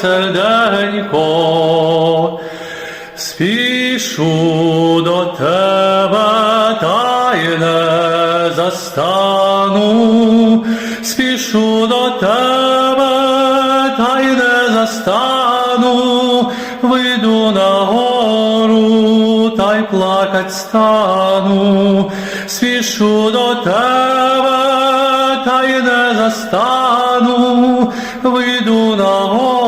серденько, спішу до тебе, тайне застану, спішу до тебе, тайне застану, вийду на гору, та й плакать стану, спішу до тебе, та й не застану, вийду на гору.